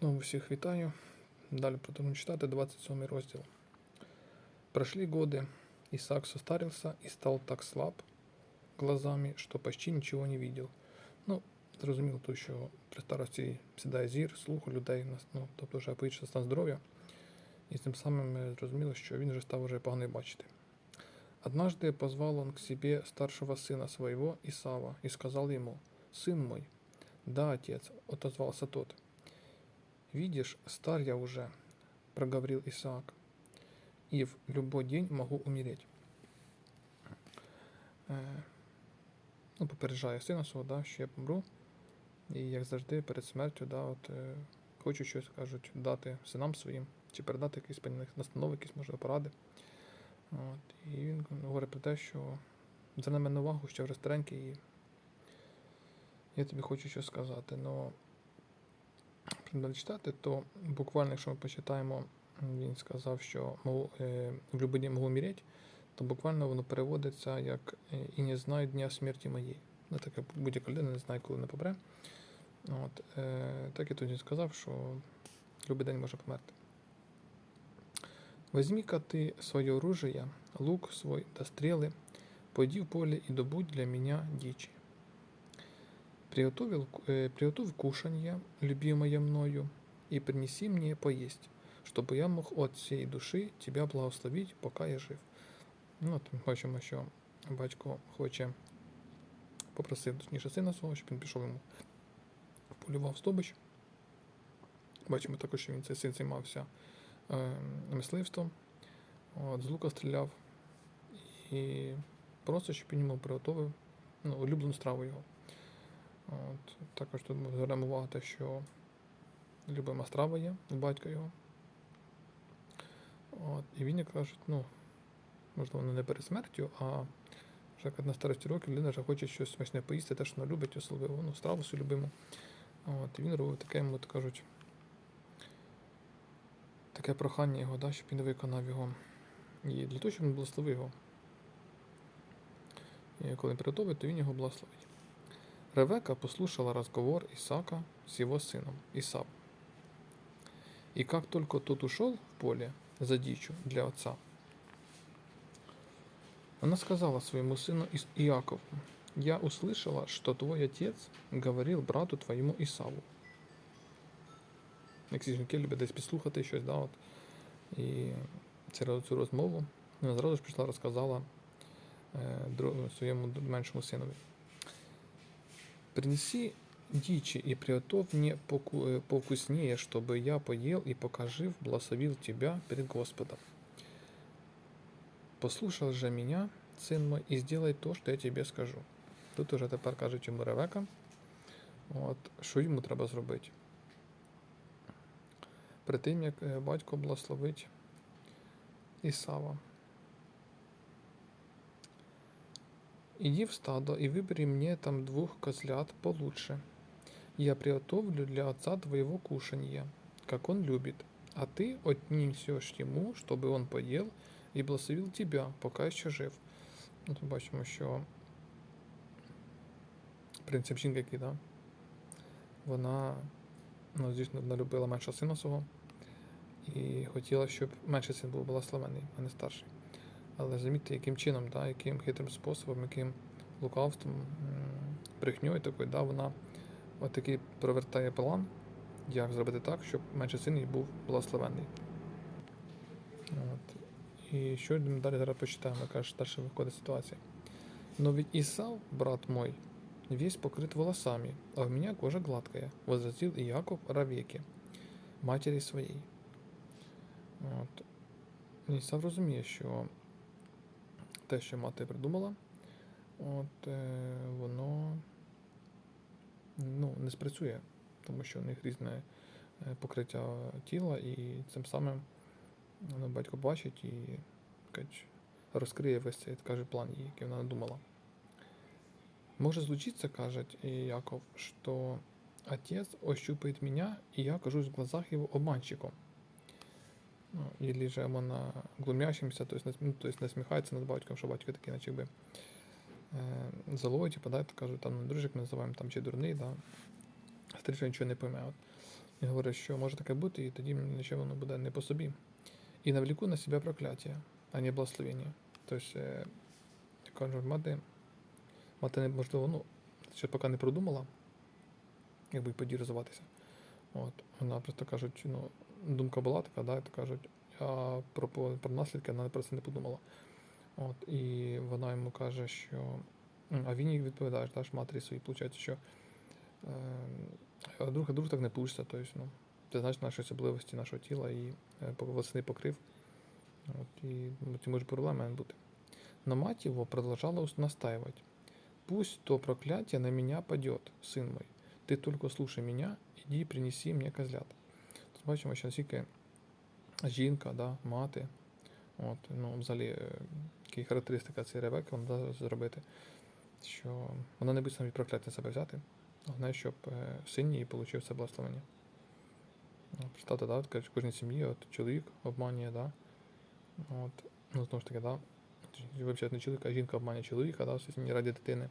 Знову всіх вітаю. Далі продовжуємо читати 27 розділ. Прошли годы, Исаак состарился и стал так слаб глазами, что почти ничего не видел. Ну, зрозуміло, то, що при старості сідає зір, слух у людей, нас- ну, тобто вже погіршився стан здоров'я. І тим самим ми зрозуміли, що він вже став уже погано бачити. Однажды позвал он к себе старшего сына своего, Исава, и сказал ему, «Сын мой». «Да, отец», — отозвался тот. «Видишь, стар я уже», — проговорил Исаак, «и в любой день могу умереть». Е, ну, попереджає сина свого, да, що я помру. І як завжди, перед смертю, да, от, е, хочу щось кажуть, дати синам своїм, чи передати якісь певні настанови, якісь може поради. От, і він говорить про те, що за мене увагу, що вже старенький, і я тобі хочу щось сказати. Но читати, то буквально, якщо ми почитаємо, він сказав, що е, в день можу умереть, то буквально воно переводиться як е, і не знаю дня смерті моєї. Ну, таке будь-яка людина не знає, коли не помре. От, е, так і тоді сказав, що любий день може померти. Возьми-ка ты свое оружие, лук свой да стрелы, пойди в поле и добудь для меня дичи. Приготовил, э, приготовь кушанье, любимое мною, и принеси мне поесть, чтобы я мог от всей души тебя благословить, пока я жив. Ну, от бачимо, що батько хоче попросив точніше сина свого, щоб він пішов йому полював здобич. Бачимо також, що він цей син займався е, мисливством, от, з лука стріляв і просто, щоб він йому приготовив ну, улюблену страву його. От, також тут ми звернемо увагу те, що любима страва є батька його. От, і він, як кажуть, ну, можливо, не перед смертю, а вже на старості років людина вже хоче щось смачне поїсти, те, що вона любить, особливо ну, страву свою любиму. От, і він робив таке, йому, от кажуть, таке прохання його, да, щоб він виконав його. І для того, щоб він благословив його. І коли він приготовить, то він його благословить. Ревека послушала разговор Исаака с его сыном Исав. И как только тот ушел в поле за дичью для отца, она сказала своему сыну Ис- Иакову, «Я услышала, что твой отец говорил брату твоєму Ісаву». Як ці жінки люблять десь підслухати щось, да, от. І через цю розмову вона зразу ж пішла, розказала е, дру- своєму д- меншому синові. Принеси дичи и приготовь мне поку- э, повкуснее, чтобы я поел и покажив, благословил тебя перед Господом. Послушал же меня, сын мой, и сделай то, що я тобі скажу. Тут уже тепер кажуть йому Ревека, от, що йому треба зробити. При тим, як е, батько благословить Ісава. Иди в стадо и выбери мне там двух козлят получше. Я приготовлю для отца твоего кушанья, как он любит, а ты отнесешь ему, чтобы он поел и благословил тебя, пока еще жив. От ми бачимо, що принцип жінки, який, да? вона, ну, звісно, вона любила меншого сина свого і хотіла, щоб менший син був благословений, а не старший. Але замітьте, яким чином, да, яким хитрим способом, яким лукавством, брехньою такою, да, вона от такий провертає план, як зробити так, щоб менший син їй був благословений. От. І що ми далі зараз почитаємо, яка ж далі виходить ситуація. Но ведь Исав, брат мой, весь покрыт волосами, а у меня кожа гладкая, возразил Иаков Равеке, матері своїй. От. Ісав розуміє, що те, що мати придумала, от, е, воно ну, не спрацює, тому що у них різне е, покриття тіла, і цим самим ну, батько бачить і кажуть, розкриє весь цей каже, план який вона надумала. Може случиться, каже Яков, что отец ощупает меня, и я окажусь в глазах его обманщиком. Ну, или же вона глумящимся, то есть, ну, то есть насміхається над батьком, що батько такий, наче би е, залою, типу, да, кажуть, там ну, дружик ми називаємо там чи дурний, да. Старий що нічого не пойме. От. І говорить, що може таке бути, і тоді нічого воно буде не по собі. І навлеку на себе прокляття, а не благословення. Тобто, е, кажу, мати, мати можливо, ну, ще поки не продумала, як би розвиватися. От, вона просто кажуть, ну, думка була така, да, то кажуть, а про, про наслідки вона про це не подумала. От, і вона йому каже, що. А він їй відповідає, да, ж матері своїй, виходить, що е, друг, друг так не вийде. Тобто, ну, це значить наші особливості нашого тіла і е, восени покрив. От, і ну, ці може проблеми бути. Но мать его продолжала ус- настаивать. Пусть то проклятие на меня падет, сын мой. Ти только слушай меня, іди принеси мені козлят. Бачимо, що наскільки жінка, да, мати, от, ну, взагалі, е, які характеристика цієї Ревеки, вона да, зробити, що вона не буде навіть прокляття себе взяти, головне, щоб е, син її отримав це благословення. Ну, Представте, да, в кожній сім'ї от, чоловік обманює, да, от, ну, знову ж таки, да, вибачайте, не чоловік, а жінка обманює чоловіка, да, в сім'ї раді дитини.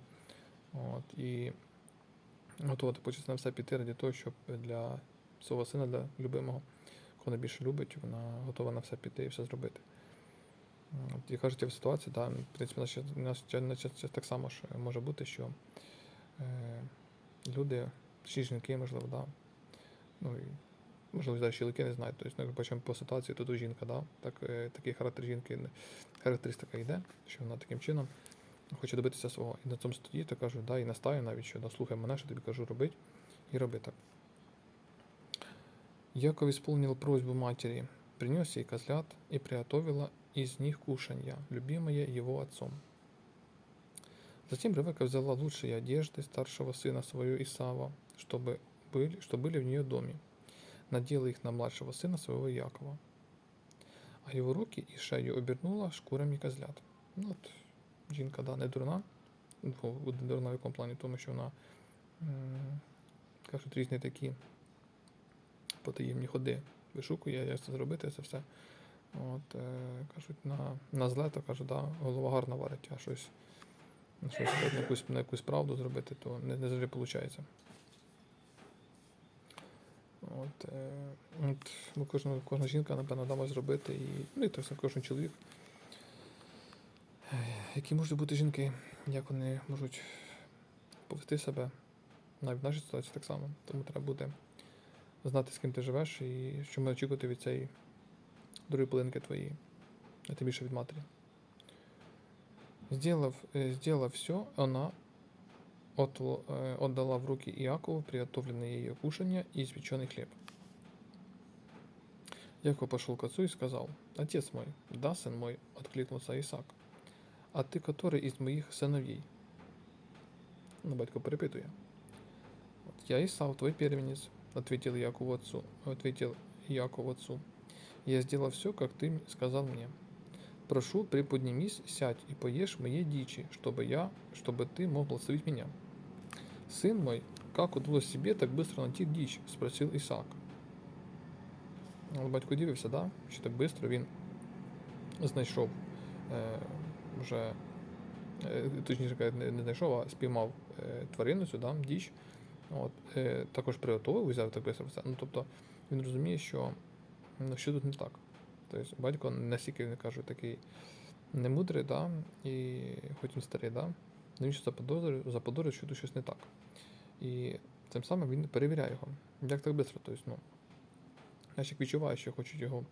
От, і готова хочеться на все піти ради того, щоб для свого сина, для любимого, кого найбільше любить, вона готова на все піти і все зробити. От, і кажуть, в ситуації, да, в принципі, нас, нас ще- на час- час так само ж може бути, що е, люди, чи жінки, можливо, да, ну, і, можливо, навіть чоловіки не знають, тобто, ну, бачимо по ситуації, тут у жінка, да, так, е, такий характер жінки, характеристика йде, що вона таким чином хоче добитися свого. І на цьому студії то кажу, да, і настаю навіть, що да, слухай мене, що тобі кажу робить, і роби так. Яков исполнил просьбу матери, принес ей козлят и приготовила из них кушанья, любимое его отцом. Затем Ревека взяла лучшие одежды старшего сына своего Исава, чтобы были, что были в нее доме, надела их на младшего сына своего Якова, а его руки и шею обернула шкурами козлят. Ну, от, жінка да, не дурна, ну, не дурна в якому плані, тому що вона м, кажуть, різні такі потаємні ходи вишукує, як це зробити, це все. От, е, кажуть, на, на зле, то кажуть, да, голова гарно варить, а щось, щось на, якусь, на якусь правду зробити, то не, не завжди виходить. От, е, от, ну, кожна, кожна жінка, напевно, да, може зробити, і, ну, і так само кожен чоловік. Які можуть бути жінки, як вони можуть повести себе, навіть в нашій ситуації так само. Тому треба буде знати, з ким ти живеш і що ми очікувати від цієї другої половинки твоєї, а тим більше від матері. Сделав, э, сделав все, она отл- э, отдала в руки Иакову приготовленное ее кушанье и испеченный хлеб. Яков пошел к отцу и сказал, «Отец мой, да, сын мой», — откликнулся Исаак, «а ты который из моих сыновей?» Ну, батько перепитує. «Вот «Я Исав, твой первенец», — ответил Яков отцу, ответил Яков отцу. «Я сделал все, как ты м- сказал мне. Прошу, приподнимись, сядь и поешь моей дичи, чтобы я, чтобы ты мог благословить меня». «Сын мой, как удалось себе так быстро найти дичь?» — спросил Исаак. Ну, Батько дивився, да? що так швидко він знайшов е, вже, е, точніше кажуть, не, не знайшов, а спіймав е, тварину цю, да, діч. От, е, також приготовив, взяв так швидко все. Ну, тобто він розуміє, що ну, що тут не так. Тобто батько настільки, він каже, такий немудрий, да, і хоч він старий, да, але він ще заподозрює, заподозрює, що тут щось не так. І тим самим він перевіряє його. Як так швидко? Тобто, ну, Ящик відчуває, що хочуть його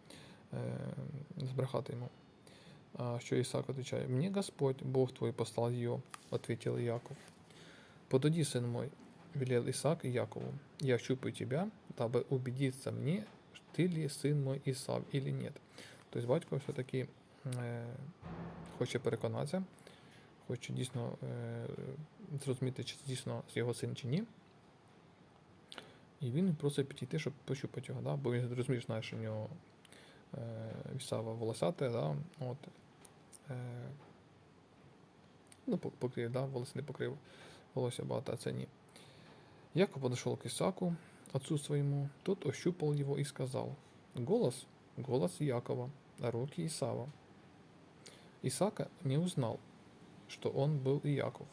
е, збрехати йому. А що Ісак відповідає, «Мені Господь, Бог твой, послал ее, ответил Яков. Подойди, сын мой, велел Исаак и Якову, я ощупаю тебя, дабы убедиться мне, ты ли сын мой Исав или нет. Тобто батько все-таки е, хоче переконатися, хоче дійсно е, зрозуміти, чи це дійсно його син чи ні. І він просить підійти, щоб пощупати його, да? бо він розуміє, знає, що в нього е, вісава волосате, да? От, е, ну, пок- покрив, да? волосся не покрив, волосся багато, а це ні. Яков подошел к Исаку, отцу своему, тот ощупал его и сказал, голос, голос Якова, а руки Исава. Исаака не узнал, что он был Иаков,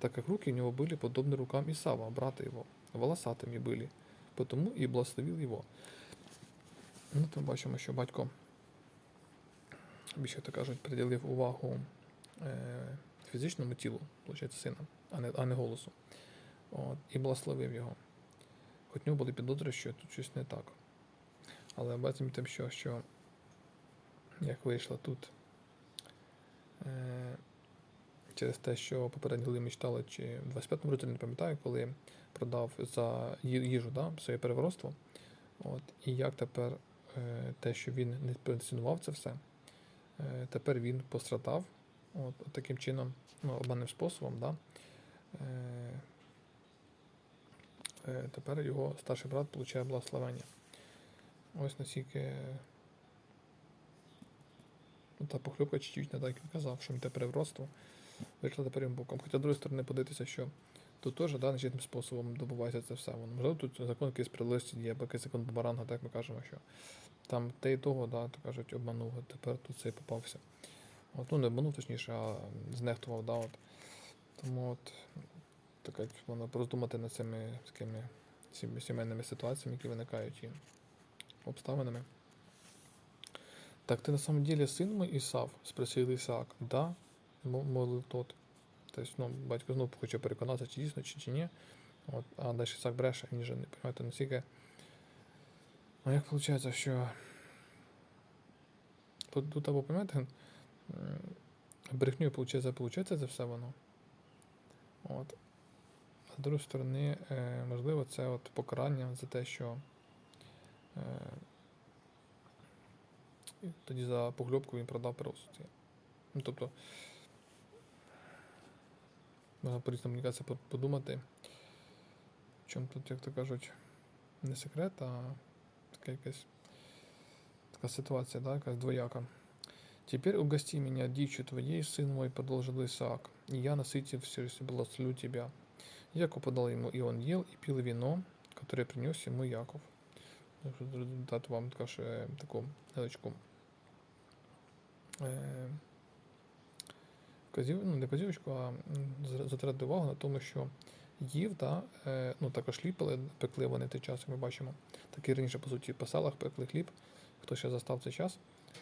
так как руки у него были подобны рукам Исава, брата его, волосатыми были, тому і благословив його. Ну, то бачимо, що батько більше так кажуть, приділив увагу е, фізичному тілу, виходить, сина, а не, а не голосу. От, і благословив його. Хоч нього були підозри, що тут щось не так. Але бачимо тим, що, що як вийшло тут е, через те, що попередні голи ми читали, чи в 25-му році, не пам'ятаю, коли продав за їжу да, своє переворотство. От, і як тепер е, те, що він не проінсценував це все, е, тепер він пострадав от, таким чином, ну, обманним способом, да, е, тепер його старший брат получає благословення. Ось наскільки ну, та похлюбка чуть-чуть так як казав, що він те перевродство вийшло тепер їм боком. Хоча, з другої сторони, подивитися, що тут теж да, способом добувається це все. Воно, можливо, тут закон якийсь справедливості є, якийсь закон бумеранга, так ми кажемо, що там те і того, да, то кажуть, обманув, тепер тут цей попався. От, ну, не обманув, точніше, а знехтував, да, от. Тому от така можна роздумати над цими такими сімейними ситуаціями, які виникають і обставинами. Так ти на самом деле сын мой Исав? спросив Ісаак. Да, мо- мовив тот. Тобто, ну, батько знову хоче переконатися, чи дійсно, чи, чи ні. От, а далі Ісаак бреше, він же не розумієте, наскільки. Ну, як виходить, що. Тут, тут або, пам'ятаєте, брехню виходить, получається це все воно. От. З другої сторони, е, можливо, це от покарання за те, що е, тоді за погльопку він продав перосуді. Ну, тобто, можна мені кажеться, подумати, в чому тут, як то кажуть, не секрет, а така якась така ситуація, да, якась двояка. Теперь угости меня дичью твоей, сын мой, продолжил Исаак, и я, насытившись, благословлю тебя. Яков подал ему, и он ел и пил вино, которое принес ему Яков. Дати вам також таку е, ну, не вказівочку, а зосередити увагу на тому, що їв, да, е, ну також хліб пили- пекли вони в той час, як ми бачимо. Так і раніше, по суті, по селах пекли хліб, хто ще застав цей час.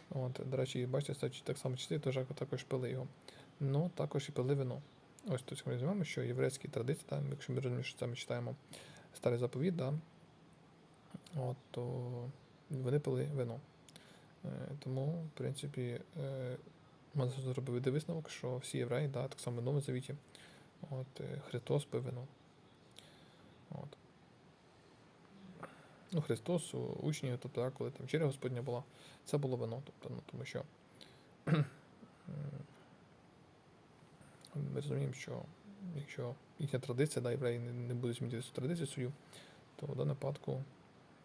От, до речі, бачите, так само часи теж також пили його. Ну, також і пили вино. Ось тут ми розуміємо, що єврейські традиції, там, якщо ми розуміємо, що це ми читаємо старий заповіт, да, от, то вони пили вино. Е, Тому, в принципі, е, можна зробити висновок, що всі євреї, да, так само в Новому Завіті, от, е, Христос пив вино. От. Ну, Христос, учні, тобто, да, коли там вечеря Господня була, це було вино. Тобто, ну, тому що ми розуміємо, що якщо їхня традиція, да, євреї не, не будуть змінити цю традицію свою, то в даному випадку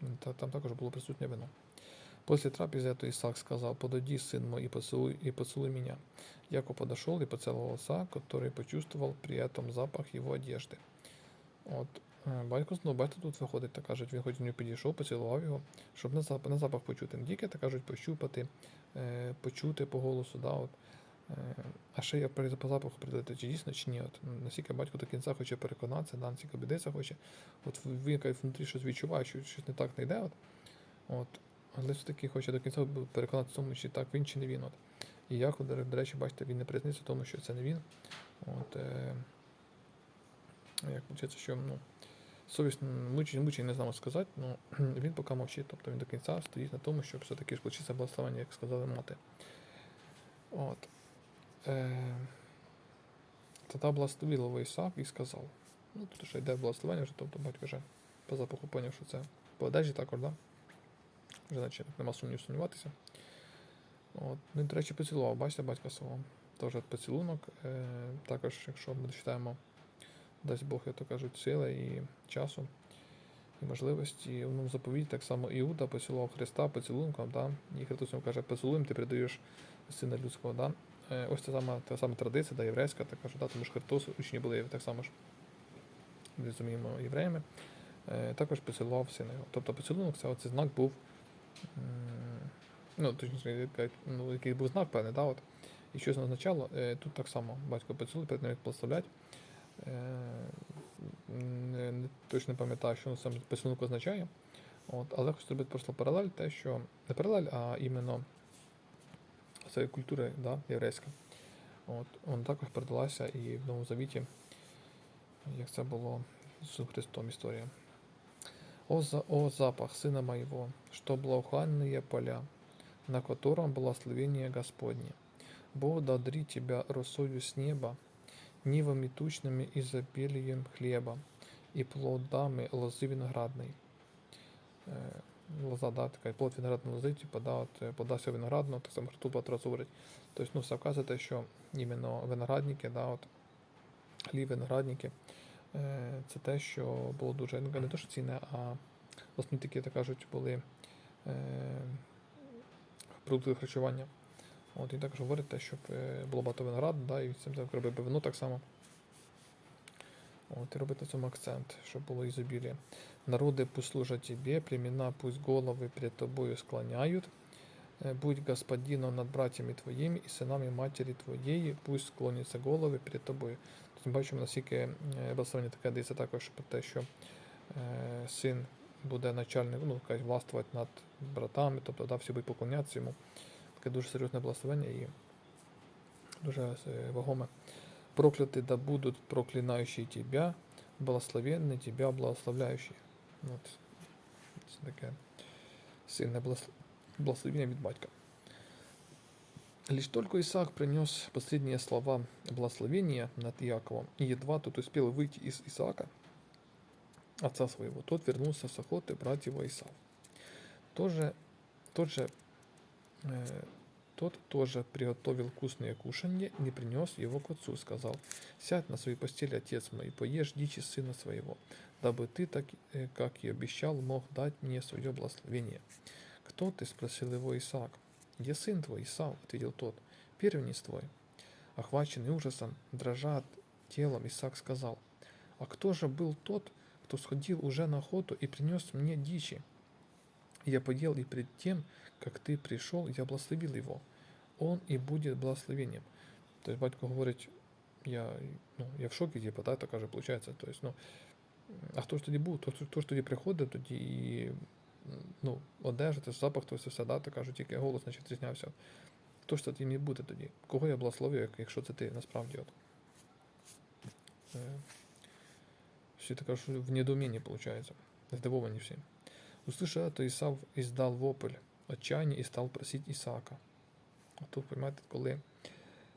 м, та, там також було присутнє вино. После трапезы то Исаак сказал, подойди, сын мой, и поцелуй, и поцелуй меня. Яков подошел и поцеловал отца, который почувствовал при этом запах его одежды. От, е, батько знову, бачите, тут виходить, так кажуть, він хоч до нього підійшов, поцілував його, щоб на запах, на запах почути. Не тільки, так кажуть, пощупати, е, почути по голосу, да, от, е, а ще я по запаху придати, чи дійсно, чи ні. От, ну, наскільки батько до кінця хоче переконатися, да, наскільки бідеться хоче. От він якось внутрі щось відчуває, що щось не так не йде. От, от, але все-таки хоче до кінця переконатися в тому, чи так він, чи не він. От. І Яков, до, речі, бачите, він не признався в тому, що це не він. От, е, як виходить, що ну, совість мучить, мучить, не знаю сказати, але він поки мовчить, тобто він до кінця стоїть на тому, щоб все-таки включитися благословення, як сказали мати. От. Е, Тоді благословив його Ісаак і сказав. Ну, тут вже йде благословення, вже, тобто батько вже по запаху поняв, що це по одежі також, да? Вже наче нема сумнів сумніватися. От. Ну, до речі, поцілував, бачите, батька свого. От поцілунок. Е, також, якщо ми читаємо, дасть Бог, як то кажуть, сили і часу, і можливості. В новому заповіті так само Іуда поцілував Христа поцілунком, да? і Христос йому каже, поцілуєм ти передаєш сина людського. Да? Е, ось та сама, та сама традиція, да, єврейська, така ж, да? тому що Христос, учні були так само ж, розуміємо, євреями, е, також поцілував сина його. Тобто поцілунок це оцей знак був. Ну, точніше, ну, який був знак певний, да, от. І що це означало, е, тут так само батько поцілує, перед ним благословлять. Не, точно не пам'ятаю, що саме писанок означає. От, але хочу зробити просто паралель, те, що не паралель, а іменно цієї культури да, єврейська. От, вона також передалася і в Новому Завіті, як це було з Христом історія. О, за, о запах сына моего, что благоуханные поля, на котором благословение Господне. Бог додри тебя росою с неба, нивами тучными изобилием хлеба и плодами лозы виноградной. Лоза, да, така плод виноградної лози, типу, да, от, е, плода всього виноградного, так само багато говорить. Тобто, ну, все вказує те, що іменно виноградники, да, от, хліб, виноградники, е, це те, що було дуже, ну, не те, що цінне, а власне такі, так кажуть, були е, продукти харчування. От, і також говорить те, щоб е, було багато винограду, да, і цим робив би вино так само. От, і робити на цьому акцент, щоб було ізобілія. Народы пусть служат тебе, племена пусть головы пред тобою склоняют. Э, Будь господином над братьями твоїми і синами матері твоєї, пусть склоняться голови перед тобою. Тобто ми бачимо, наскільки е, благословення таке дається також про те, що е, син буде начальник, ну, кажуть, властвувати над братами, тобто да, всі будуть поклонятися йому. Таке дуже серйозне благословення і дуже е, вагоме. Прокляты да будут проклинающие тебя, благословенны тебя благословляющие. От, це таке сильне благос- благословення від батька. Лишь только Исаак принес последние слова благословения над Иаковом, и едва тот успел выйти из Исаака, отца своего, тот вернулся с охоты брать его Исав. Тоже, тот же, э, тот тоже приготовил вкусное кушанье, не принес его к отцу, сказал, «Сядь на свою постель, отец мой, и поешь дичи сына своего, дабы ты, так, э, как и обещал, мог дать мне свое благословение». «Кто ты?» – спросил его Исаак. «Я сын твой, Исав», – ответил тот, – «первенец твой». Охваченный ужасом, дрожа от телом, Исаак сказал, «А кто же был тот, кто сходил уже на охоту и принес мне дичи? Я поел, и пред тем, как ты пришел, я благословил его. Он и будет благословением». Тобто батько говорить, я, ну, я в шокі, типу, так, так каже, виходить. Тобто, ну, а хто ж тоді був? Хто, хто ж тоді приходив, тоді і ну, одежа, це запах, то все, да, так кажуть, тільки голос значить різнявся. Хто ж тоді міг бути тоді? Кого я благословив, якщо це ти насправді от? Е, Всі так кажуть, в недоумінні, виходить. Здивовані всі. Услышав это, Исав издал вопль отчаяння і став просити Ісаака. Тут, розумієте, коли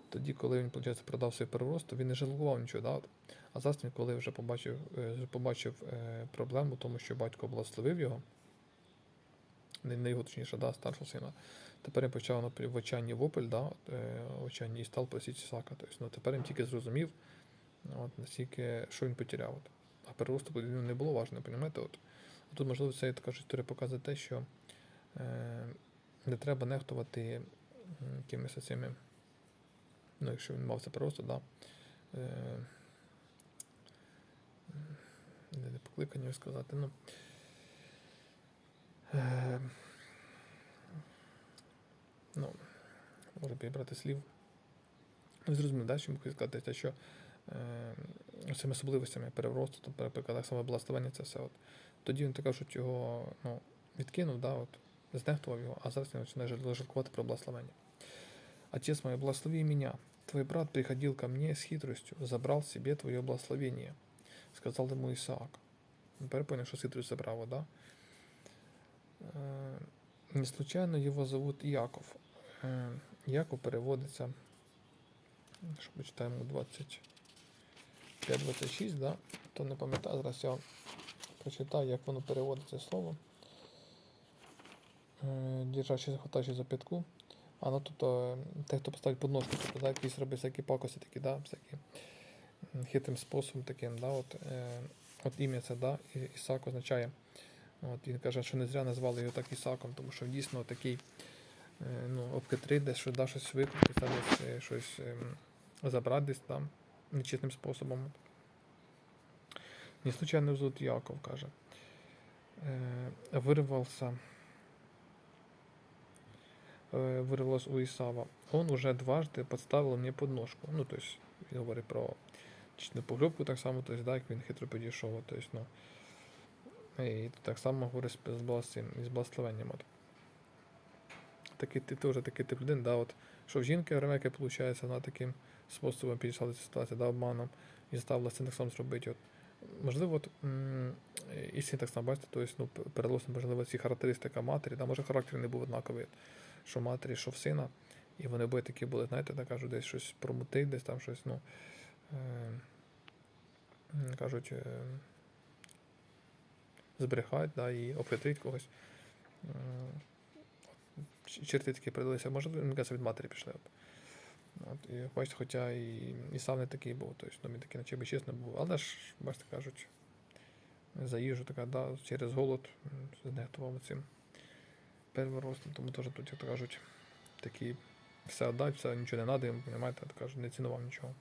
тоді, коли він, виходить, продав свій перерост, то він не жалкував нічого, да? А зараз він, коли вже побачив, е, побачив е, проблему, тому що батько благословив його, не, його точніше, да, старшого сина, тепер він почав в отчаянні вопль, да, е, в отчаянні і став просити Ісаака. Тобто, ну, тепер він тільки зрозумів, от, наскільки, що він потеряв. От. А переросту ну, не було важливо, розумієте? От. Тут, можливо, ця така історія показує те, що е, не треба нехтувати якимись цими, ну, якщо він мав це просто, да, е, не, покликання сказати, ну. Е, ну, може підібрати слів. Ну, зрозуміло, далі можу сказати, те, що е, цими особливостями переросту, то, наприклад, так само це все. От. Тоді він так кажуть, його ну, відкинув, да, от, знехтував його, а зараз він починає жал- жалкувати про благословення. Отец мой, благослови меня. Твой брат приходил ко мне с хитростью, забрал себе твое благословение, сказал ему Исаак. Тепер понял, що з хитростю забрав, да? Е, Не случайно його зовут Яков. Е, Яков переводиться, що почитаємо 25-26, да? то не пам'ятаю, зараз я прочитаю, як воно переводиться слово. Е, Держачи, захватаючи за п'ятку. А ну тут е, те, хто поставить подножку, тобто да, якісь робить всякі пакості такі, да, всякі м, хитрим способом таким, да, от, е, от ім'я це, да, І- Ісак означає. От, він каже, що не зря назвали його так Ісаком, тому що дійсно такий е, ну, обхитрить, десь що да, щось викрутити, десь е, щось ем, забрати десь там нечесним способом. Не случайно зовут Яков, каже. Э, вырвался, э, вырвалось у Исава. Он уже дважды подставил мне подножку. Ну, то есть, він говорить про на погребку так само, тобто, да, як він хитро підійшов. от, Тобто, ну, і так само говорить з, благословенням. От. Такий, ти теж такий тип людини, да, от, що в жінки Ревеки, виходить, вона таким способом підійшла до ситуації, да, обманом, і заставила само зробити. От. Можливо, от, і син так само бачите, тобто, ну, п- можливо, ці характеристика матері, да, може характер не був однаковий, що матері, що в сина. І вони обоє такі були, знаєте, так кажуть, десь щось промутить, десь там щось, ну. Е, кажуть, е, збрехать, да, і обхитрить когось. Е, черти такі придалися, може, мені кажеться, від матері пішли. От. От, і бачите, хоча і, і сам не такий був, тобто, ну, він такий наче би чесно був. Але ж, бачите, кажуть, за їжу така, да, через голод знехтував цим перворостом, тому теж тут, як то кажуть, такі все віддать, все, нічого не треба, йому, розумієте, так кажуть, не цінував нічого.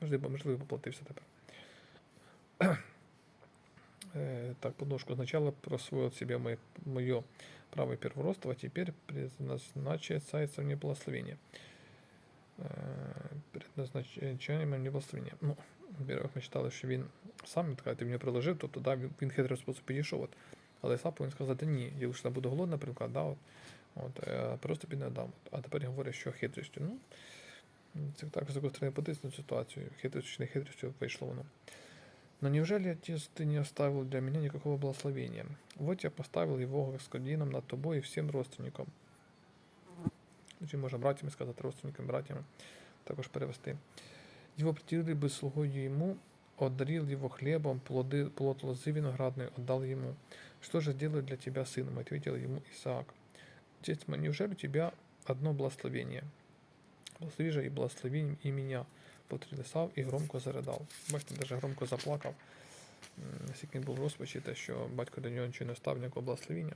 Можливо, можливо, поплатився тепер. Э, так, подножку сначала просвоил себе мое, мое право первородства, а теперь предназначается мне благословение. Э, Предназначаємо мені благословення. Ну, во-первых, ми читали, що він сам така, ти мені приложив, тобто да, він, він хитрий спосіб підійшов. От. Але сам повинен сказати ні, я лише буду голодна, наприклад, да, от, от, е, просто під дам. А тепер говорить, що хитрістю. Ну, це так, з якої сторони потиснути ситуацію, хитрістю чи не хитрістю вийшло воно. Но неужели, отец, ты не оставил для меня никакого благословения? Вот я поставил его господином над тобой и всем родственникам. Чи можна братьями сказати, родственникам, братьями, також перевести. Его притягли бы слугою ему, одарил его хлебом, плоды, плод лозы виноградной отдал ему. Что же сделаю для тебя, сыном? Ответил ему Исаак. Отец мой, неужели у тебя одно благословение? Благослови же и благослови и меня, повторив Ісав і громко заридав. Бачите, навіть громко заплакав. М, Наскільки він був в розпачі, те, що батько до нього нічого не став, ніякого благословення.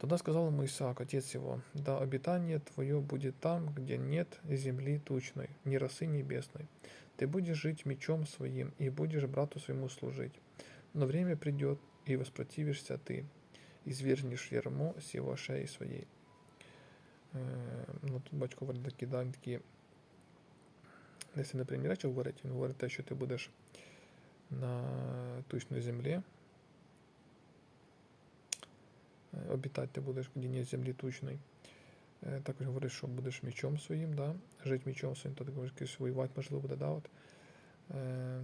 Тогда сказал ему Исаак, отец его, да обитание твое будет там, где нет земли тучной, ни росы небесной. Ты будешь жить мечом своим и будешь брату своему служить. Но время придет, и воспротивишься ты, и свергнешь ярмо с его шеи своей. Е, ну, тут батько говорить такі, да, такі десь не прямі речі говорить, він говорить те, що ти будеш на тучній землі. Е, Обітати ти будеш в землі тучної. Е, Також говорить, що будеш мічом своїм, да? жити мічом своїм, то говориш, якось воювати можливо буде, да? От. Е,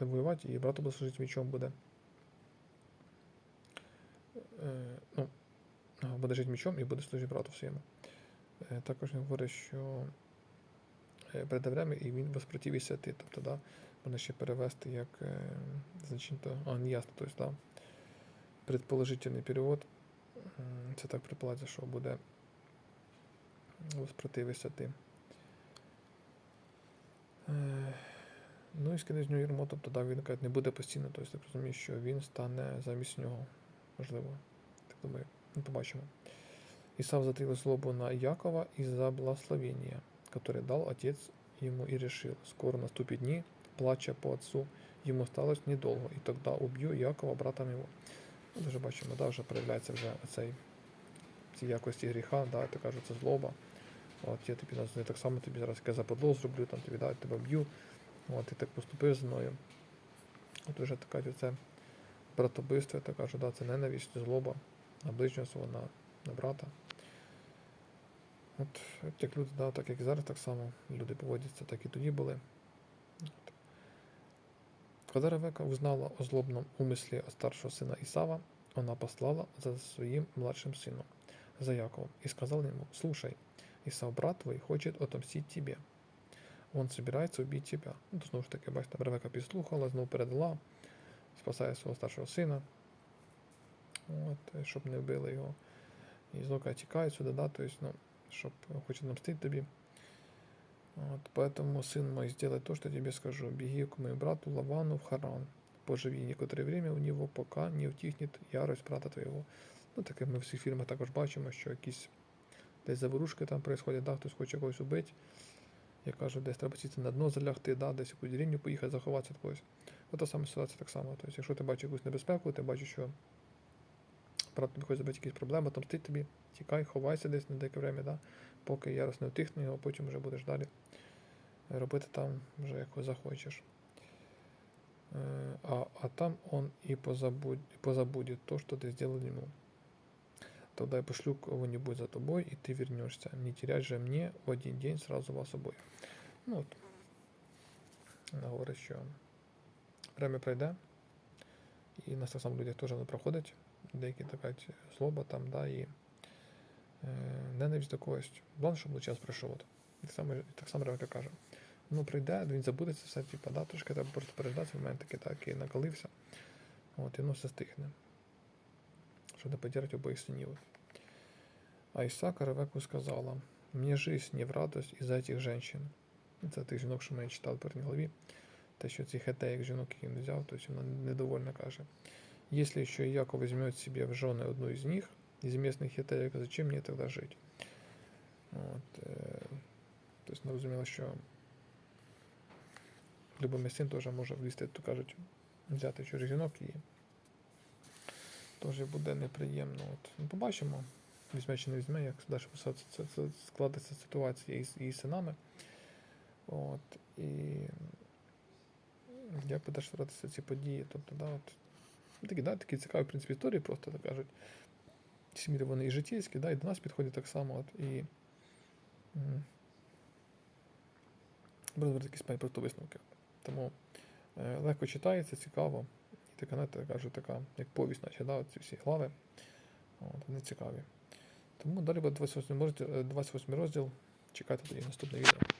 воювати і буде служити мічом буде. Е, ну, буде жити мічом і буде служити брату своєму. Також він говорить, що время, і він воспротивиться ти. Тобто, да, можна ще перевести як значить, а, не ясно, тобто, да, предположительний перевод. Це так предполагається, що буде воспротивися ти. Е, Ну і скинеш нього ярмо, тобто да, він не буде постійно, тобто ти розумієш, що він стане замість нього. Можливо. Так думаю. Ну, побачимо. Исав затаил злобу на Якова из-за благословения, которое дал отец ему и решил. Скоро наступит дни, плача по отцу, ему осталось недолго, и тогда убью Якова, братом его. Ну, дуже бачимо, да, вже проявляється вже оцей, ці якості гріха, да, то кажуть, це злоба. От я тобі я так само тобі зараз яке западло зроблю, там тобі да, тебе б'ю. От ти так поступив зі мною. От вже така це братобивство, я так кажу, да, це ненависть, злоба на ближнього свого, на, на брата. От, от як люди, да, так як і зараз, так само люди поводяться, так і тоді були. От. Когда Ревека узнала о злобном умысле старшего сына Исава, она послала за своим младшим сыном, за Яковом, и сказала ему, слушай, Исав, брат твой, хочет отомстить тебе. Он собирается убить тебя. Ну, то знову ж таки, бачите, Ревека підслухала, знову передала, спасає свого старшого сина, от, щоб не вбили його. І знову каже, тікає сюди, да, тобто, ну, щоб хоче намстить тобі. Вот, поэтому, сын мой, сделай то, что тебе скажу. Беги к моему брату Лавану в Харан. Поживи некоторое время у него, пока не утихнет ярость брата твоего. Ну, таке ми в всіх фільмах також бачимо, що якісь десь заворушки там происходять, да, хтось хоче когось убити. Я кажу, десь треба сісти на дно залягти, да, десь у деревню поїхати, заховатися від когось. Ота сама ситуація так само. Тобто, якщо ти бачиш якусь небезпеку, ти бачиш, що брат тобі хоче зробити якісь проблеми, отомстить тобі, тікай, ховайся десь на деяке время, да, поки ярость не утихне, а потім вже будеш далі робити там вже як захочеш. Э, А, а там он и позабудет, позабудет то, что ты сделал ему. Тогда я пошлю кого-нибудь за тобой, и ты вернешься. Не терять же мне в один день сразу вас обоих. Ну от. Вона говорить, що время пройде, і нас так само людях теж не проходить. Деякі така злоба там, да, і е, ненависть до когось. Головне, щоб час пройшов. От. Так само, так само Ревека каже. Ну, прийде, він забудеться все, типу, да, трошки треба просто переждати момент такий, так, і накалився. От, і воно все стихне. Щоб не потерять обоїх синів. А Ісака Ревеку сказала: Мені жизнь не в радость із-за этих женщин. Це тих жінок, що ми читали в передній главі. Те, що ці хетеїк жінок, які він взяв, тобто вона недовольна каже. Если еще и Яков возьмет себе в жены одну из них, из местных хетеек, зачем мне тогда жить? От, е, тобто не розуміло, що любий син теж може влізти, то кажуть, взяти чужих жінок і теж буде неприємно. От. Ну, побачимо, візьме чи не візьме, як далі це, складеться ситуація із її синами. От, і як буде стратися ці події. Тобто, да, от, ну, такі, да, такі цікаві, в принципі, історії, просто так кажуть. Всі вони і життєйські, да, і до нас підходять так само. От, і м, Будемо робити якісь певні висновки. Тому е, легко читається, цікаво. Така, знаєте, кажу, така, як повість, наче, да, ці всі глави. От, вони цікаві. Тому далі буде 28 розділ, 28 розділ. Чекайте тоді наступне відео.